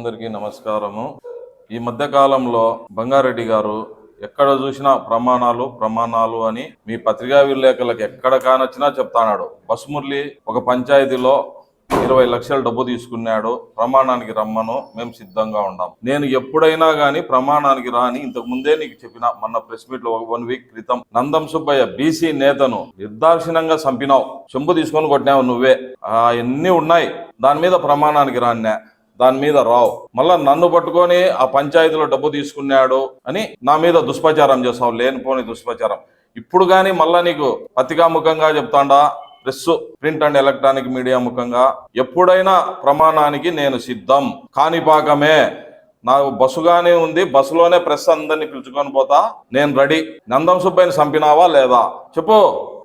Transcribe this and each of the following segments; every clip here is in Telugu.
అందరికీ నమస్కారము. ఈ మధ్య కాలంలో బంగారెడ్డి గారు ఎక్కడ చూసినా ప్రమాణాలు ప్రమాణాలు అని మీ పత్రికా విలేకరులకు ఎక్కడ కానొచ్చినా చెప్తాన్నాడు బస్మురళి ఒక పంచాయతీలో ఇరవై లక్షల డబ్బు తీసుకున్నాడు. ప్రమాణానికి రమ్మను మేము సిద్ధంగా ఉన్నాం నేను ఎప్పుడైనా గానీ ప్రమాణానికి రాని ఇంతకు ముందే నీకు చెప్పిన మొన్న ప్రెస్ మీట్లో వన్ వీక్ క్రితం నందం సుబ్బయ్య బీసీ నేతను నిర్దాక్షిణంగా చంపినావు. చెంబు తీసుకొని కొట్టినావు నువ్వే. అవన్నీ ఉన్నాయి? దాని మీద ప్రమాణానికి రాన్నే. దాని మీద రావు. మళ్ళా నన్ను పట్టుకొని ఆ పంచాయతీలో డబ్బు తీసుకున్నాడు అని నా మీద దుష్ప్రచారం చేస్తావు లేనిపోని దుష్ప్రచారం. ఇప్పుడు కానీ మళ్ళా నీకు పత్రికా ముఖంగా చెప్తాండా press print and electronic media ముఖంగా ఎప్పుడైనా ప్రమాణానికి నేను సిద్ధం. కాణిపాకమే నాకు బస్సుగానే ఉంది బస్సులోనే ప్రెస్ అందరినీ పిలుచుకొని పోతా నేను రెడీ. నందం సుబ్బయ్యని చంపినావా లేదా? చెప్పు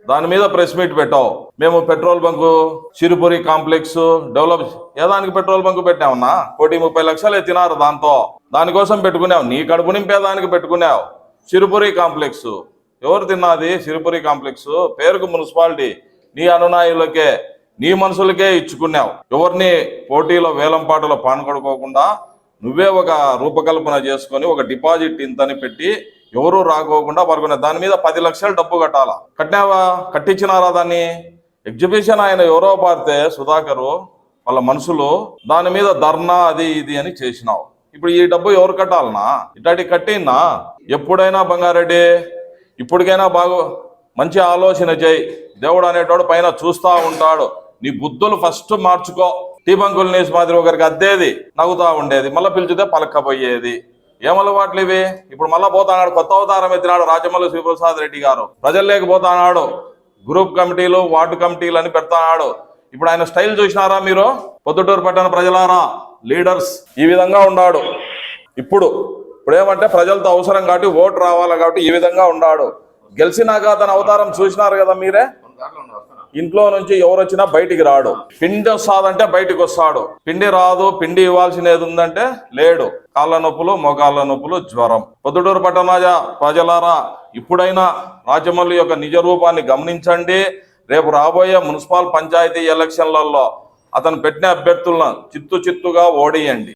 దాని మీద ప్రెస్ మీట్ పెట్టావు. మేము petrol bunk Chirupuri complex develop ఏదానికి petrol bunk పెట్టామన్నా? కోటి ముప్పై లక్షలు ఎత్తినారు దాంతో. దానికోసం పెట్టుకున్నావు. నీ కడుపు నింపేదానికి పెట్టుకున్నావు. చిరుపురి కాంప్లెక్స్. ఎవరు తిన్నది? చిరుపురి కాంప్లెక్స్. పేరుకు మున్సిపాలిటీ. నీ అనునాయులకే నీ మనుషులకే ఇచ్చుకున్నావు. ఎవరిని పోటీలో వేలం పాటలో పాల్గొడుకోకుండా నువ్వే ఒక రూపకల్పన చేసుకొని ఒక డిపాజిట్ ఇంతని పెట్టి ఎవరు రాకోకుండా పడుకునే దాని మీద పది లక్షలు డబ్బు కట్టాలా? కట్టినావా కట్టించినారా దాన్ని? ఎగ్జిబిషన్ ఆయన ఎవరో పారితే సుధాకరు వాళ్ళ మనుషులు దాని మీద ధర్నా అది ఇది అని చేసినావు. ఇప్పుడు ఈ డబ్బు ఎవరు కట్టాలనా ఇట్లాంటి కట్టినా ఎప్పుడైనా బంగారెడ్డి ఇప్పటికైనా బాగు మంచి ఆలోచన చేయి. దేవుడు అనేటోడు పైన చూస్తా ఉంటాడు. నీ బుద్ధులు ఫస్ట్ మార్చుకో. టీ బంకులు నేసి మాదిరి ఒకరికి అద్దేది నవ్వుతా ఉండేది. మళ్ళీ పిలిచితే పలకపోయేది ఏం అలవాట్లు ఇవి? ఇప్పుడు మళ్ళా పోతాడు కొత్త అవతారం ఎత్తినాడు రాజమల్లి శ్రీప్రసాద్ రెడ్డి గారు. ప్రజలు లేకపోతాడు గ్రూప్ కమిటీలు వార్డు కమిటీలు అని పెడతాడు. ఇప్పుడు ఆయన స్టైల్ చూసినారా మీరు? పొద్దుటూరు పట్టణ ప్రజలారా లీడర్స్ ఈ విధంగా ఉన్నాడు ఇప్పుడు ఇప్పుడు ఏమంటే ప్రజలతో అవసరం కాబట్టి ఓటు రావాలి కాబట్టి ఈ విధంగా ఉన్నాడు గెలిచినాక అతని అవతారం చూసినారు కదా మీరే? ఇంట్లో నుంచి ఎవరు వచ్చినా బయటికి రాడు. పిండి వస్తాదంటే బయటికి వస్తాడు. పిండి రాదు పిండి ఇవ్వాల్సినది ఉందంటే లేడు. కాళ్ళ నొప్పులు మోకాళ్ళ నొప్పులు జ్వరం. పొద్దుటూరు పట్టణాజ ప్రజలారా ఇప్పుడైనా రాజమౌళి యొక్క నిజ రూపాన్ని గమనించండి. రేపు రాబోయే మున్సిపల్ పంచాయతీ ఎలక్షన్లలో అతను పెట్టిన అభ్యర్థులను చిత్తు చిత్తుగా ఓడియండి.